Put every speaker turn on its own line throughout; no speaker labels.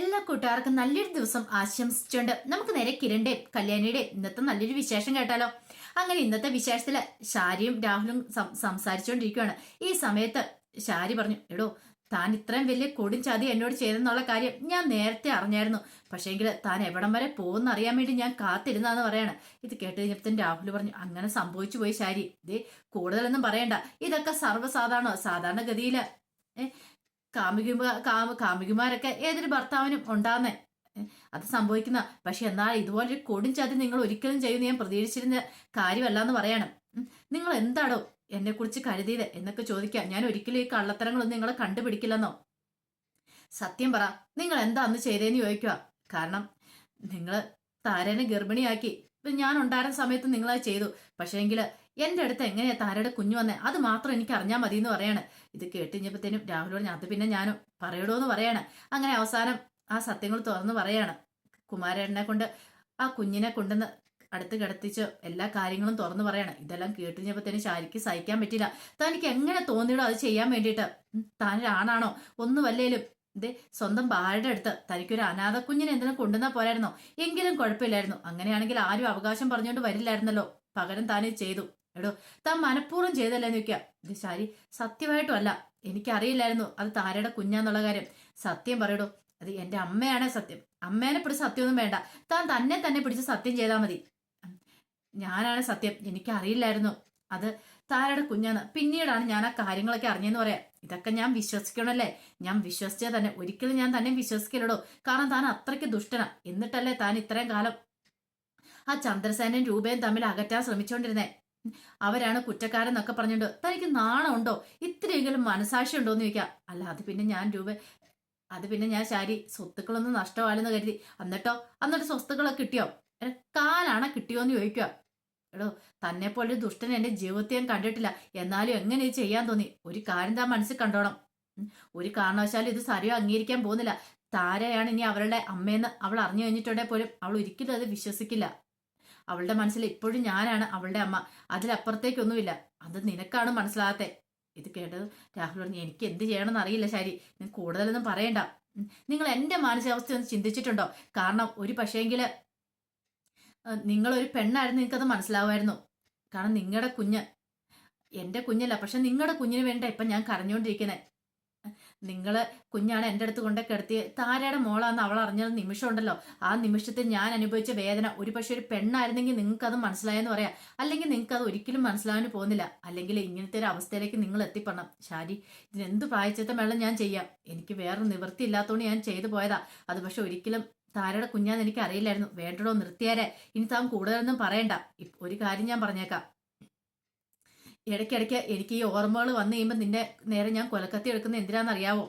എല്ലാ കൂട്ടുകാർക്കും നല്ലൊരു ദിവസം ആശംസിച്ചുകൊണ്ട് നമുക്ക് നേരെ കിരണിന്റെ കല്യാണിയുടെ ഇന്നത്തെ നല്ലൊരു വിശേഷം കേട്ടാലോ. അങ്ങനെ ഇന്നത്തെ വിശേഷത്തിൽ ഷാരിയും രാഹുലും സംസാരിച്ചുകൊണ്ടിരിക്കുകയാണ് ഈ സമയത്ത് ഷാരി പറഞ്ഞു എടോ താൻ ഇത്രയും വലിയ കൊടും ചതി എന്നോട് ചെയ്തെന്നുള്ള കാര്യം ഞാൻ നേരത്തെ അറിഞ്ഞായിരുന്നു. പക്ഷേങ്കിൽ താൻ എവിടം വരെ പോകുന്ന അറിയാൻ വേണ്ടി ഞാൻ കാത്തിരുന്നാന്ന് പറയാണ്. ഇത് കേട്ട് കഴിഞ്ഞപ്പോൾ രാഹുൽ പറഞ്ഞു അങ്ങനെ സംഭവിച്ചു പോയി ഷാരി ഇതേ കൂടുതലൊന്നും പറയണ്ട. ഇതൊക്കെ സർവസാധാരണ സാധാരണഗതിയിൽ ഏ കാമുകിമാ കാമ കാമുകിമാരൊക്കെ ഏതൊരു ഭർത്താവിനും ഉണ്ടാകുന്നേ അത് സംഭവിക്കുന്ന പക്ഷെ എന്നാൽ ഇതുപോലൊരു കൊടും ചതി നിങ്ങൾ ഒരിക്കലും ചെയ്യുന്ന ഞാൻ പ്രതീക്ഷിച്ചിരുന്ന കാര്യമല്ല എന്ന് പറയണം നിങ്ങൾ എന്താണോ എന്നെ കുറിച്ച് കരുതിയത് എന്നൊക്കെ ചോദിക്കാം ഞാൻ ഒരിക്കലും ഈ കള്ളത്തരങ്ങളൊന്നും നിങ്ങളെ കണ്ടുപിടിക്കില്ലെന്നോ? സത്യം പറ നിങ്ങൾ എന്താ അന്ന് ചെയ്തേന്ന് ചോദിക്കുക. കാരണം നിങ്ങൾ താരനെ ഗർഭിണിയാക്കി. ഇപ്പൊ ഞാൻ ഉണ്ടായിരുന്ന സമയത്ത് നിങ്ങളത് ചെയ്തു. പക്ഷേങ്കിൽ എന്റെ അടുത്ത് എങ്ങനെയാ താരയുടെ കുഞ്ഞു വന്നേ? അത് മാത്രം എനിക്ക് അറിഞ്ഞാൽ മതി എന്ന് പറയാണ്. ഇത് കേട്ടുകഴിഞ്ഞപ്പോഴത്തേനും രാഹുൽ പറഞ്ഞു അത് പിന്നെ ഞാനും പറയടോ എന്ന് പറയാണ്. അങ്ങനെ അവസാനം ആ സത്യങ്ങൾ തുറന്ന് പറയാണ്. കുമാരേട്ടനെ കൊണ്ട് ആ കുഞ്ഞിനെ കൊണ്ടുവന്ന് അടുത്ത് കിടത്തിച്ച് എല്ലാ കാര്യങ്ങളും തുറന്നു പറയാണ്. ഇതെല്ലാം കേട്ടുകഴിഞ്ഞപ്പോഴത്തേനും ശാരിക്ക് സഹിക്കാൻ പറ്റില്ല. തനിക്ക് എങ്ങനെ തോന്നിയിടോ അത് ചെയ്യാൻ വേണ്ടിയിട്ട്? താനൊരാണാണോ ഒന്നുമല്ലേലും. ഇതേ സ്വന്തം ഭാര്യയുടെ അടുത്ത് തനിക്കൊരു അനാഥ കുഞ്ഞിനെ എന്തെങ്കിലും കൊണ്ടുവന്നാൽ പോരായിരുന്നോ? എങ്കിലും കുഴപ്പമില്ലായിരുന്നു. അങ്ങനെയാണെങ്കിൽ ആരും അവകാശം പറഞ്ഞുകൊണ്ട് വരില്ലായിരുന്നല്ലോ. പകരം താനേ ചെയ്തു. എടോ താൻ മനഃപൂർവം ചെയ്തല്ലേന്ന് ചോദിക്കാം. ഇത് ശാരി സത്യമായിട്ടും അല്ല എനിക്കറിയില്ലായിരുന്നു അത് താരയുടെ കുഞ്ഞാന്നുള്ള കാര്യം. സത്യം പറയടോ അത് എന്റെ അമ്മയാണ് സത്യം. അമ്മേനെ പിടിച്ച് സത്യമൊന്നും വേണ്ട. താൻ തന്നെ തന്നെ പിടിച്ച് സത്യം ചെയ്താൽ മതി. ഞാനാണ് സത്യം. എനിക്കറിയില്ലായിരുന്നു അത് താരയുടെ കുഞ്ഞാന്ന്. പിന്നീടാണ് ഞാൻ ആ കാര്യങ്ങളൊക്കെ അറിഞ്ഞെന്ന് പറയാം. ഇതൊക്കെ ഞാൻ വിശ്വസിക്കണല്ലേ ഞാൻ വിശ്വസിച്ചാൽ തന്നെ. ഒരിക്കലും ഞാൻ തന്നെ വിശ്വസിക്കില്ലടോ. കാരണം താൻ അത്രയ്ക്ക് ദുഷ്ടനാ. എന്നിട്ടല്ലേ താൻ ഇത്രയും കാലം ആ ചന്ദ്രസേനയും രൂപയും തമ്മിൽ അകറ്റാൻ ശ്രമിച്ചുകൊണ്ടിരുന്നേ. അവരാണ് കുറ്റക്കാരെന്നൊക്കെ പറഞ്ഞിട്ട് തനിക്ക് നാണമുണ്ടോ? ഇത്രയെങ്കിലും മനസാക്ഷി ഉണ്ടോ എന്ന് ചോദിക്കാം. അല്ല അത് പിന്നെ ഞാൻ രൂപ അത് പിന്നെ ഞാൻ ശാരി സ്വത്തുക്കളൊന്നും നഷ്ടമാണെന്ന് കരുതി. എന്നിട്ടോ? എന്നിട്ട് സ്വത്തുക്കളൊക്കെ കിട്ടിയോ? കാലാണ് കിട്ടിയോ എന്ന് ചോദിക്കുക എടോ തന്നെ പോലെ ഒരു ദുഷ്ടൻ എന്റെ ജീവിതത്തിൽ ഞാൻ കണ്ടിട്ടില്ല. എന്നാലും എങ്ങനെ ഇത് ചെയ്യാൻ തോന്നി? ഒരു കാര്യം താൻ മനസ്സിൽ കണ്ടോണം. ഒരു കാരണവശാലും ഇത് സരിയോ അംഗീകരിക്കാൻ പോകുന്നില്ല. താരയാണ് ഇനി അവരുടെ അമ്മയെന്ന് അവൾ അറിഞ്ഞു കഴിഞ്ഞിട്ടുണ്ടെങ്കിൽ പോലും അവൾ ഒരിക്കലും അത് വിശ്വസിക്കില്ല. അവളുടെ മനസ്സിൽ ഇപ്പോഴും ഞാനാണ് അവളുടെ അമ്മ. അതിലപ്പുറത്തേക്കൊന്നുമില്ല. അത് നിനക്കാണ് മനസ്സിലാകാത്തെ. ഇത് കേട്ടത് രാഹുൽ പറഞ്ഞു എനിക്ക് എന്ത് ചെയ്യണമെന്ന് അറിയില്ല ശരി. ഞാൻ കൂടുതലൊന്നും പറയണ്ട. നിങ്ങൾ എന്റെ മാനസികാവസ്ഥ ഒന്ന് ചിന്തിച്ചിട്ടുണ്ടോ? കാരണം ഒരു പക്ഷേങ്കിൽ നിങ്ങളൊരു പെണ്ണായിരുന്നു നിങ്ങൾക്കത് മനസ്സിലാവുമായിരുന്നു. കാരണം നിങ്ങളുടെ കുഞ്ഞ് എന്റെ കുഞ്ഞല്ല. പക്ഷെ നിങ്ങളുടെ കുഞ്ഞിന് വേണ്ട ഇപ്പൊ ഞാൻ കരഞ്ഞുകൊണ്ടിരിക്കുന്നത് നിങ്ങൾ കുഞ്ഞാണ് എന്റെ അടുത്ത് കൊണ്ടേ കിടത്തി താരയുടെ മോളാന്ന് അവൾ അറിഞ്ഞ നിമിഷമുണ്ടല്ലോ. ആ നിമിഷത്തിൽ ഞാൻ അനുഭവിച്ച വേദന ഒരു പക്ഷെ ഒരു പെണ്ണായിരുന്നെങ്കിൽ നിങ്ങൾക്ക് അത് മനസ്സിലായെന്ന് പറയാം. അല്ലെങ്കിൽ നിങ്ങൾക്ക് അത് ഒരിക്കലും മനസ്സിലാവാൻ പോകുന്നില്ല. അല്ലെങ്കിൽ ഇങ്ങനത്തെ ഒരു അവസ്ഥയിലേക്ക് നിങ്ങൾ എത്തിപ്പെടണം. ശാരി ഇതിനെന്ത് പ്രായച്ചിത്തം വേണം ഞാൻ ചെയ്യാം? എനിക്ക് വേറെ നിവൃത്തി ഇല്ലാത്തതുകൊണ്ട് ഞാൻ ചെയ്തു പോയതാ. അത് പക്ഷെ ഒരിക്കലും താരയുടെ കുഞ്ഞാന്ന് എനിക്ക് അറിയില്ലായിരുന്നു. വേണ്ടടോ നിർത്തിയാരെ. ഇനി താൻ കൂടുതലൊന്നും പറയണ്ട. ഒരു കാര്യം ഞാൻ പറഞ്ഞേക്കാം. ഇടയ്ക്കിടയ്ക്ക് എനിക്ക് ഈ ഓർമ്മകൾ വന്നു കഴിയുമ്പോൾ നിന്റെ നേരെ ഞാൻ കൊലക്കത്തി എടുക്കുന്നത് എന്തിനാണെന്നറിയാവോ?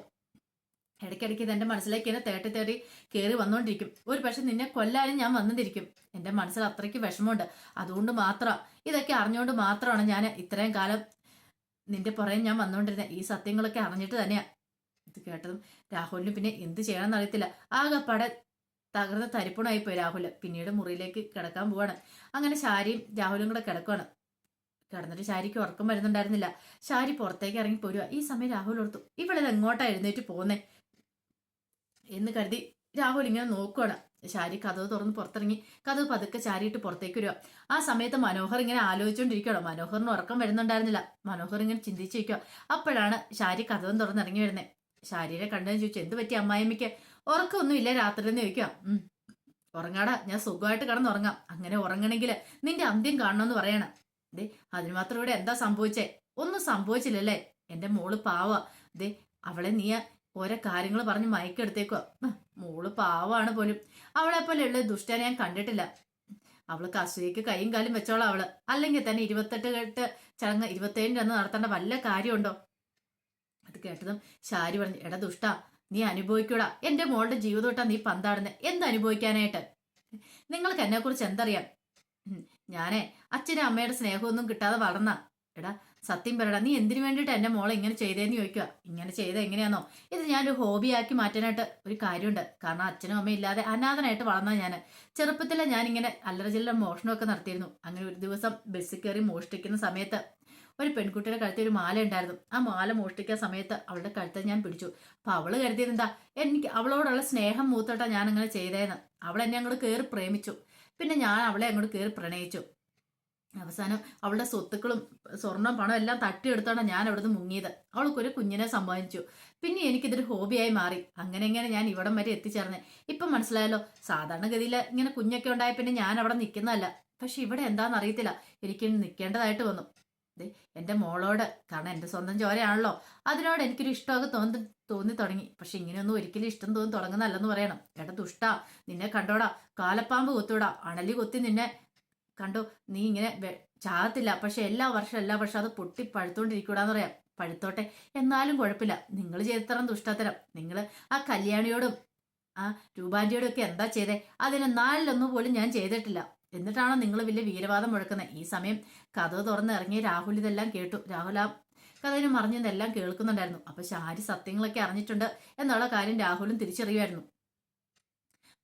ഇടയ്ക്കിടയ്ക്ക് ഇത് എന്റെ മനസ്സിലേക്ക് എന്നെ തേട്ടി തേടി കയറി വന്നുകൊണ്ടിരിക്കും ഒരു പക്ഷെ നിന്നെ കൊല്ലാനും ഞാൻ വന്നിരിക്കും എന്റെ മനസ്സിൽ അത്രയ്ക്ക് വിഷമമുണ്ട്. അതുകൊണ്ട് മാത്രം ഇതൊക്കെ അറിഞ്ഞുകൊണ്ട് മാത്രമാണ് ഞാൻ ഇത്രയും കാലം നിന്റെ പുറകെ ഞാൻ വന്നുകൊണ്ടിരുന്നത് ഈ സത്യങ്ങളൊക്കെ അറിഞ്ഞിട്ട് തന്നെയാണ് ഇത് കേട്ടതും രാഹുലിന് പിന്നെ എന്ത് ചെയ്യണമെന്ന് അറിയത്തില്ല പട തകർന്ന് തരിപ്പണമായി പോയി രാഹുൽ പിന്നീട് മുറിയിലേക്ക് കിടക്കാൻ പോവാണ്. അങ്ങനെ ശാരിയും രാഹുലും കൂടെ കിടക്കുവാണ്. കിടന്നിട്ട് ശാരിക്ക് ഉറക്കം വരുന്നുണ്ടായിരുന്നില്ല. ശാരി പുറത്തേക്ക് ഇറങ്ങി പോരുക ഈ സമയം രാഹുൽ ഓർത്തു ഇവളിത് എങ്ങോട്ടാ എഴുന്നേറ്റ് പോകുന്നേ എന്ന് കരുതി രാഹുൽ ഇങ്ങനെ നോക്കുകയാണ് ശാരി കഥവ് തുറന്ന് പുറത്തിറങ്ങി കഥവ് പതുക്കെ ചാരിയിട്ട് പുറത്തേക്ക് വരിക ആ സമയത്ത് മനോഹർ ഇങ്ങനെ ആലോചിച്ചുകൊണ്ടിരിക്കുകയാണ് മനോഹറിന് ഉറക്കം വരുന്നുണ്ടായിരുന്നില്ല. മനോഹർ ഇങ്ങനെ ചിന്തിച്ചിരിക്കുക അപ്പോഴാണ് ശാരി കഥവും തുറന്ന് ഇറങ്ങി വരുന്നത് ശാരിയെ കണ്ടതെന്ന് ചോദിച്ചു എന്ത് പറ്റി അമ്മായിമ്മയ്ക്ക് ഉറക്കമൊന്നും ഇല്ല രാത്രി എന്ന് ചോദിക്കാം ഉം. ഉറങ്ങാടാ ഞാൻ സുഖമായിട്ട് കിടന്നുറങ്ങാം. അങ്ങനെ ഉറങ്ങണമെങ്കിൽ നിന്റെ അന്ത്യം കാണണമെന്ന് പറയണം. ദേ അതിന് മാത്രം ഇവിടെ എന്താ സംഭവിച്ചേ? ഒന്നും സംഭവിച്ചില്ലല്ലേ? എന്റെ മോൾ പാവ. ദേ അവളെ നീ ഓരോ കാര്യങ്ങൾ പറഞ്ഞ് മയക്കെടുത്തേക്കുക മോൾ പാവാണ് പോലും. അവളെ പോലെയുള്ള ദുഷ്ടനെ ഞാൻ കണ്ടിട്ടില്ല. അവൾക്ക് അസൂയക്ക് കൈയും കാലും വെച്ചോളാം അവൾ. അല്ലെങ്കിൽ തന്നെ ഇരുപത്തെട്ട് കെട്ട് ചടങ്ങ് ഇരുപത്തേഴിന് അന്ന് നടത്തേണ്ട വല്ല കാര്യമുണ്ടോ? അത് കേട്ടതും ശാരി പറഞ്ഞു എടാ ദുഷ്ട നീ അനുഭവിക്കൂടാ. എന്റെ മോളുടെ ജീവിതം നീ പന്താടുന്നത് എന്ത് അനുഭവിക്കാനായിട്ട്? നിങ്ങൾക്ക് എന്നെ കുറിച്ച് എന്തറിയാം ഞാനേ അച്ഛനും അമ്മയുടെ സ്നേഹമൊന്നും കിട്ടാതെ വളർന്ന. എടാ സത്യം പറയടാ നീ എന്തിനു വേണ്ടിയിട്ട് എന്റെ മോളെ ഇങ്ങനെ ചെയ്തേന്ന് ചോദിക്കുക ഇങ്ങനെ ചെയ്ത എങ്ങനെയാണോ ഇത് ഞാനൊരു ഹോബിയാക്കി മാറ്റാനായിട്ട് ഒരു കാര്യമുണ്ട്. കാരണം അച്ഛനും അമ്മയും ഇല്ലാതെ അനാഥനായിട്ട് വളർന്ന ഞാൻ ചെറുപ്പത്തിലെ ഞാൻ ഇങ്ങനെ അല്ലറ ചില്ലറ മോഷണമൊക്കെ നടത്തിയിരുന്നു. അങ്ങനെ ഒരു ദിവസം ബസ്സിൽ കയറി മോഷ്ടിക്കുന്ന സമയത്ത് ഒരു പെൺകുട്ടിയുടെ കഴുത്തിൽ ഒരു മാല ഉണ്ടായിരുന്നു. ആ മാല മോഷ്ടിക്കാൻ സമയത്ത് അവളുടെ കഴുത്തെ ഞാൻ പിടിച്ചു. അപ്പൊ അവൾ കരുതിയത് എനിക്ക് അവളോടുള്ള സ്നേഹം മൂത്തോട്ടാ ഞാൻ അങ്ങനെ ചെയ്തേന്ന്. അവൾ എന്നെ അങ്ങോട്ട് കയറി പ്രേമിച്ചു. പിന്നെ ഞാൻ അവളെ അങ്ങോട്ട് കയറി പ്രണയിച്ചു. അവസാനം അവളുടെ സ്വത്തുക്കളും സ്വർണം പണം എല്ലാം തട്ടിയെടുത്താണ് ഞാൻ അവിടുന്ന് മുങ്ങിയത്. അവൾക്കൊരു കുഞ്ഞിനെ സമ്മാനിച്ചു. പിന്നെ എനിക്കിതൊരു ഹോബിയായി മാറി. അങ്ങനെ ഇങ്ങനെ ഞാൻ ഇവിടം വരെ എത്തിച്ചേർന്നേ. ഇപ്പം മനസ്സിലായല്ലോ സാധാരണഗതിയിൽ ഇങ്ങനെ കുഞ്ഞൊക്കെ ഉണ്ടായ പിന്നെ ഞാൻ അവിടെ നിൽക്കുന്നതല്ല. പക്ഷെ ഇവിടെ എന്താണെന്ന് അറിയത്തില്ല. എനിക്ക് നിൽക്കേണ്ടതായിട്ട് വന്നു. ദേ എന്റെ മോളോട് കാരണം എന്റെ സ്വന്തം ചോരയാണല്ലോ. അതിനോട് എനിക്കൊരു ഇഷ്ടമൊക്കെ തോന്നി തോന്നി തുടങ്ങി. പക്ഷെ ഇങ്ങനെയൊന്നും ഒരിക്കലും ഇഷ്ടം തോന്നി തുടങ്ങുന്നല്ലെന്ന് പറയണം. എടാ ദുഷ്ടാ നിന്നെ കണ്ടോടാ കാലപ്പാമ്പ് കൊത്തൂടാ അണലി കൊത്തി നിന്നെ കണ്ടോ. നീ ഇങ്ങനെ ചാകത്തില്ല. പക്ഷെ എല്ലാ വർഷം എല്ലാ വർഷം അത് പൊട്ടി പഴുത്തോണ്ടിരിക്കൂടാന്ന് പറയാം. പഴുത്തോട്ടെ. എന്നാലും കുഴപ്പമില്ല. നിങ്ങൾ ചെയ്തത്തരം ദുഷ്ടത്തരം. നിങ്ങൾ ആ കല്യാണിയോടും ആ രൂപാന്റിയോടും ഒക്കെ എന്താ ചെയ്തേ? അതിന് നാലിലൊന്നും പോലും ഞാൻ ചെയ്തിട്ടില്ല. എന്നിട്ടാണോ നിങ്ങൾ വലിയ വീരവാദം മുഴക്കുന്നത്? ഈ സമയം കഥ തുറന്ന് ഇറങ്ങി രാഹുൽ ഇതെല്ലാം കേട്ടു. രാഹുൽ ആ കഥയിന് മറിഞ്ഞതെല്ലാം കേൾക്കുന്നുണ്ടായിരുന്നു. അപ്പൊ ശാരി സത്യങ്ങളൊക്കെ അറിഞ്ഞിട്ടുണ്ട് എന്നുള്ള കാര്യം രാഹുലും തിരിച്ചറിയുമായിരുന്നു.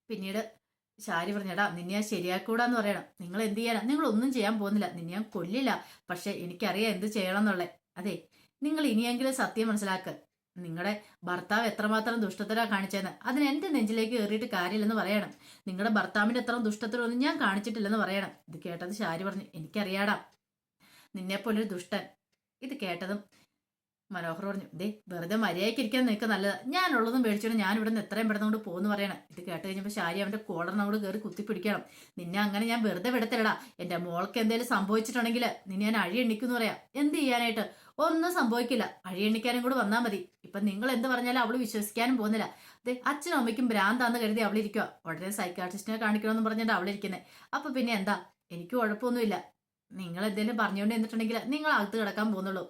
പിന്നീട് ശാരി പറഞ്ഞടാ നിന്നെ ഞാൻ ശരിയാക്കൂടാന്ന് പറയണം. നിങ്ങൾ എന്ത് ചെയ്യാനാ? നിങ്ങൾ ഒന്നും ചെയ്യാൻ പോകുന്നില്ല. നിന്നെ ഞാൻ കൊല്ലില്ല. പക്ഷെ എനിക്കറിയാം എന്ത് ചെയ്യണം എന്നുള്ളത് അതെ നിങ്ങൾ ഇനിയെങ്കിലും സത്യം മനസ്സിലാക്ക്. നിങ്ങളുടെ ഭർത്താവ് എത്രമാത്രം ദുഷ്ടത്തരാ കാണിച്ചതെന്ന് അതിന് എന്റെ നെഞ്ചിലേക്ക് കയറിയിട്ട് കാര്യമില്ലെന്ന് പറയണം. നിങ്ങളുടെ ഭർത്താവിന്റെ എത്ര ദുഷ്ടത്തരൊന്നും ഞാൻ കാണിച്ചിട്ടില്ലെന്ന് പറയണം. ഇത് കേട്ടത് ശാരി പറഞ്ഞു എനിക്കറിയാടാ നിന്നെപ്പോലൊരു ദുഷ്ടൻ ഇത് കേട്ടതും മനോഹർ പറഞ്ഞു ദേ വെറുതെ മര്യാദയ്ക്ക് ഇരിക്കാൻ നിൽക്കുക നല്ലതാ. ഞാനുള്ളതും മേടിച്ചോണ്ട് ഞാൻ ഇവിടെ നിന്ന് എത്രയും പെടുന്നോണ്ട് പോകുന്നു പറയണം. ഇത് കേട്ട് കഴിഞ്ഞപ്പോൾ ശാരി അവന്റെ കോളറിനോട് കയറി കുത്തിപ്പിടിക്കണം. നിന്നെ അങ്ങനെ ഞാൻ വെറുതെ വിടത്തില്ലടാ. എന്റെ മോൾക്ക് എന്തെങ്കിലും സംഭവിച്ചിട്ടുണ്ടെങ്കിൽ നിന്നെ ഞാൻ അഴി എണ്ണിക്കുന്നു പറയാം. എന്ത് ചെയ്യാനായിട്ട്? ഒന്നും സംഭവിക്കില്ല. അഴി എണ്ണിക്കാനും കൂടെ വന്നാൽ മതി. ഇപ്പൊ നിങ്ങൾ എന്ത് പറഞ്ഞാലും അവൾ വിശ്വസിക്കാനും പോകുന്നില്ല. അതെ അച്ഛനും അമ്മയ്ക്കും ഭ്രാന്താന്ന് കരുതി അവളിരിക്കുക ഉടനെ സൈക്കാട്രിസ്റ്റിനെ കാണിക്കണമെന്ന് പറഞ്ഞിട്ട് അവളിരിക്കുന്നത് അപ്പൊ പിന്നെ എന്താ? എനിക്ക് കുഴപ്പമൊന്നുമില്ല നിങ്ങൾ എന്തെങ്കിലും പറഞ്ഞുകൊണ്ട് എന്നിട്ടുണ്ടെങ്കിൽ നിങ്ങൾ അകത്ത് കിടക്കാൻ പോകുന്നുള്ളൂ.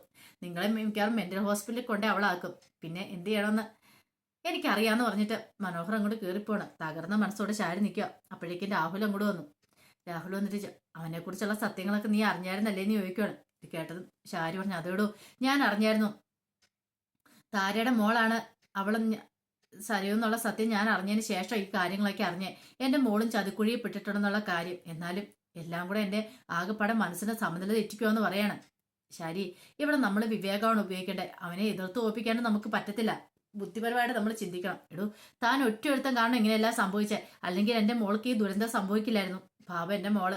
നിങ്ങളെ മിക്കവാറും മെന്റൽ ഹോസ്പിറ്റലിൽ കൊണ്ടേ അവളാക്കും. പിന്നെ എന്ത് ചെയ്യണമെന്ന് എനിക്കറിയാന്ന് പറഞ്ഞിട്ട് മനോഹർ അങ്ങോട്ട് കയറിപ്പോണ്. തകർന്ന മനസ്സോടെ ചാരി നിൽക്കുക അപ്പോഴേക്കും രാഹുൽ അങ്ങോട്ട് വന്നു. രാഹുൽ വന്നിട്ട് അവനെ അവനെക്കുറിച്ചുള്ള സത്യങ്ങളൊക്കെ നീ അറിഞ്ഞായിരുന്നല്ലേ? എന്ന് ചോദിക്കുകയാണ് ഇത് കേട്ടത് ശാരി പറഞ്ഞു അതോടോ ഞാൻ അറിഞ്ഞായിരുന്നു. താരയുടെ മോളാണ് അവൾ സരയെന്നുള്ള സത്യം ഞാൻ അറിഞ്ഞതിന് ശേഷം ഈ കാര്യങ്ങളൊക്കെ അറിഞ്ഞേ. എന്റെ മോളും ചതുക്കുഴിയിൽ പെട്ടിട്ടുണ്ടെന്നുള്ള കാര്യം. എന്നാലും എല്ലാം കൂടെ എന്റെ ആകെപ്പാടെ മനസ്സിനെ സമനില തെറ്റിക്കുമെന്ന് പറയാണ്. ശരി ഇവിടെ നമ്മൾ വിവേകമാണ് ഉപയോഗിക്കേണ്ടത്. അവനെ എതിർത്ത് ഓപ്പിക്കാനും നമുക്ക് പറ്റത്തില്ല. ബുദ്ധിപരമായിട്ട് നമ്മൾ ചിന്തിക്കണം. എടൂ താൻ ഒറ്റ ഒരുത്തം കാരണം ഇങ്ങനെയെല്ലാം സംഭവിച്ചേ. അല്ലെങ്കിൽ എന്റെ മോൾക്ക് ഈ ദുരന്തം സംഭവിക്കില്ലായിരുന്നു. ഭാവ എന്റെ മോൾ.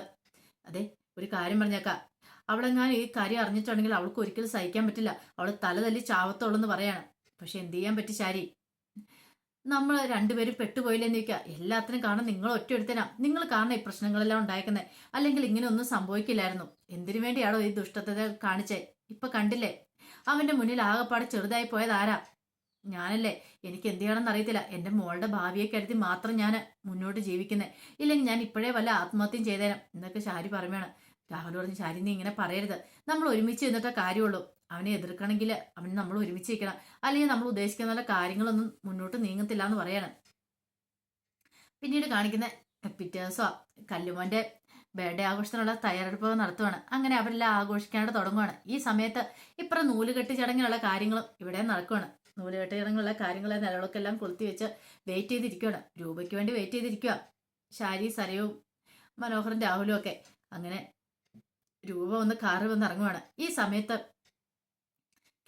അതെ ഒരു കാര്യം പറഞ്ഞേക്കാം. അവളെങ്ങാനും ഈ കാര്യം അറിഞ്ഞിട്ടുണ്ടെങ്കിൽ അവൾക്ക് ഒരിക്കലും സഹിക്കാൻ പറ്റില്ല. അവൾ തല തല്ലി ചാവത്തോളെന്ന് പറയാണ്. പക്ഷെ എന്ത് ചെയ്യാൻ പറ്റി ശാരി? നമ്മൾ രണ്ടുപേരും പെട്ടുപോയില്ലെന്ന് ചോദിക്കുക എല്ലാത്തിനും കാരണം നിങ്ങൾ ഒറ്റ ഒരുത്തനാ നിങ്ങൾ കാരണം ഈ പ്രശ്നങ്ങളെല്ലാം ഉണ്ടായേക്കുന്നത് അല്ലെങ്കിൽ ഇങ്ങനെ ഒന്നും സംഭവിക്കില്ലായിരുന്നു. എന്തിനു വേണ്ടിയാണോ ഈ ദുഷ്ടത കാണിച്ചേ? ഇപ്പൊ കണ്ടില്ലേ? അവന്റെ മുന്നിൽ ആകെപ്പാടെ ചെറുതായി പോയത് ആരാ? ഞാനല്ലേ. എനിക്ക് എന്ത് ചെയ്യണമെന്ന് അറിയത്തില്ല. എന്റെ മോളുടെ ഭാവിയെ കരുതി മാത്രം ഞാൻ മുന്നോട്ട് ജീവിക്കുന്നത് ഇല്ലെങ്കിൽ ഞാൻ ഇപ്പോഴേ വല്ല ആത്മഹത്യം ചെയ്തേനം. എന്നൊക്കെ ശാരി പറയുകയാണ് രാഹുൽ പറഞ്ഞു ശാരി നീ ഇങ്ങനെ പറയരുത്. നമ്മൾ ഒരുമിച്ച് നിന്നിട്ടേ കാര്യമുള്ളൂ. അവനെ എതിർക്കണമെങ്കിൽ അവൻ നമ്മൾ ഒരുമിച്ച് നിൽക്കണം അല്ലെങ്കിൽ നമ്മൾ ഉദ്ദേശിക്കുന്ന നല്ല കാര്യങ്ങളൊന്നും മുന്നോട്ട് നീങ്ങത്തില്ല എന്ന് പറയണം. പിന്നീട് കാണിക്കുന്ന പിറ്റേഴ്സോ കല്ലുമോന്റെ ബർത്ത്ഡേ ആഘോഷത്തിനുള്ള തയ്യാറെടുപ്പുകൾ നടത്തുവാണ്. അങ്ങനെ അവരെല്ലാം ആഘോഷിക്കാനായിട്ട് തുടങ്ങുവാണ്. ഈ സമയത്ത് ഇപ്പുറം നൂലുകെട്ട് ചടങ്ങിനുള്ള കാര്യങ്ങളും ഇവിടെ നടക്കുവാണ്. നൂലുകെട്ട് ചടങ്ങിലുള്ള കാര്യങ്ങളെ നിലവിളക്കെല്ലാം കൊളുത്തി വെച്ച് വെയിറ്റ് ചെയ്തിരിക്കുകയാണ് രൂപയ്ക്ക് വേണ്ടി വെയിറ്റ് ചെയ്തിരിക്കുക ഷാരി സരയും മനോഹറും രാഹുലും ഒക്കെ. അങ്ങനെ രൂപ ഒന്ന് കാറ് വന്ന് ഇറങ്ങുവാണ്. ഈ സമയത്ത്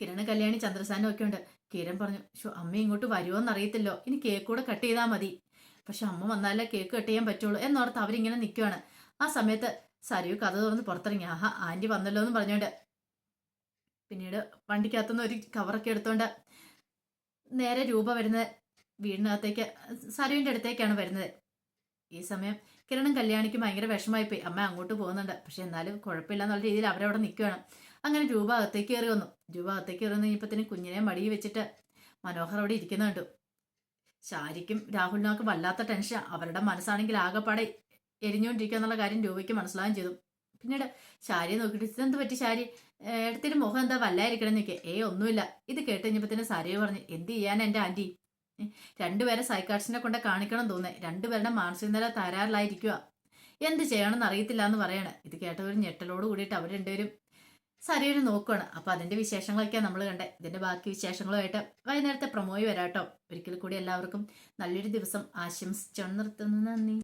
കിരണ് കല്യാണി ചന്ദ്രസാനും ഒക്കെ ഉണ്ട്. കിരൺ പറഞ്ഞു ഷോ അമ്മ ഇങ്ങോട്ട് വരുമോ എന്നറിയത്തില്ലോ ഇനി കേക്ക് കൂടെ കട്ട് ചെയ്താൽ മതി. പക്ഷെ അമ്മ വന്നാലേ കേക്ക് കട്ട് ചെയ്യാൻ പറ്റുള്ളൂ. എന്നോർത്ത് അവരിങ്ങനെ നിൽക്കുവാണ് ആ സമയത്ത് സരയു കഥ തുറന്ന് പുറത്തിറങ്ങി. ആഹാ ആന്റി വന്നല്ലോ എന്ന് പറഞ്ഞോണ്ട് പിന്നീട് വണ്ടിക്കകത്തുനിന്ന് ഒരു കവറൊക്കെ എടുത്തോണ്ട് നേരെ രൂപ വരുന്നത് വീടിനകത്തേക്ക് സരുവിന്റെ അടുത്തേക്കാണ് വരുന്നത്. ഈ സമയം കിരണും കല്യാണിക്കും ഭയങ്കര വിഷമായി പോയി. അമ്മ അങ്ങോട്ട് പോകുന്നുണ്ട്. പക്ഷെ എന്നാലും കുഴപ്പമില്ല എന്നുള്ള രീതിയിൽ അവരവിടെ നിൽക്കുകയാണ് അങ്ങനെ രൂപ അകത്തേക്ക് കയറി വന്നു. രൂപ അകത്തേക്ക് കയറി വന്നു കുഞ്ഞിനെ മടി വെച്ചിട്ട് മനോഹർ അവിടെ ഇരിക്കുന്നുണ്ട് ശാരിക്കും രാഹുലിനൊക്കെ വല്ലാത്ത ടെൻഷൻ അവരുടെ മനസ്സാണെങ്കിൽ ആകെപ്പാടെ എരിഞ്ഞുകൊണ്ടിരിക്കുക എന്നുള്ള കാര്യം രൂപയ്ക്ക് മനസ്സിലാവുകയും ചെയ്തു. പിന്നീട് ശാരിയെ നോക്കിയിട്ട് ഇതെന്ത് പറ്റി ശാരി? എടുത്തിട്ട് മുഖം എന്താ വല്ലായിരിക്കണം? എന്നൊക്കെ ഏ ഒന്നുമില്ല. ഇത് കേട്ട് കഴിഞ്ഞപ്പത്തിന് സാരിയെ പറഞ്ഞു എന്ത് ചെയ്യാൻ എന്റെ ആന്റി രണ്ടുപേരെ സൈക്കാട്സിനെ കൊണ്ട് കാണിക്കണം തോന്നേ രണ്ടുപേരുടെ മാനസിക നില തരാറിലായിരിക്കുക എന്ത് ചെയ്യണമെന്ന് അറിയത്തില്ല എന്ന് പറയണേ. ഇത് കേട്ടവരും ഞെട്ടലോട് കൂടിയിട്ട് അവർ രണ്ടുപേരും സരിയൊരു നോക്കുകയാണ് അപ്പൊ അതിന്റെ വിശേഷങ്ങളൊക്കെയാണ് നമ്മൾ കണ്ടേ. ഇതിന്റെ ബാക്കി വിശേഷങ്ങളുമായിട്ട് വൈകുന്നേരത്തെ പ്രൊമോയി വരാട്ടോ. ഒരിക്കൽ കൂടി എല്ലാവർക്കും നല്ലൊരു ദിവസം ആശംസിച്ചു നിർത്തുന്നു നന്ദി.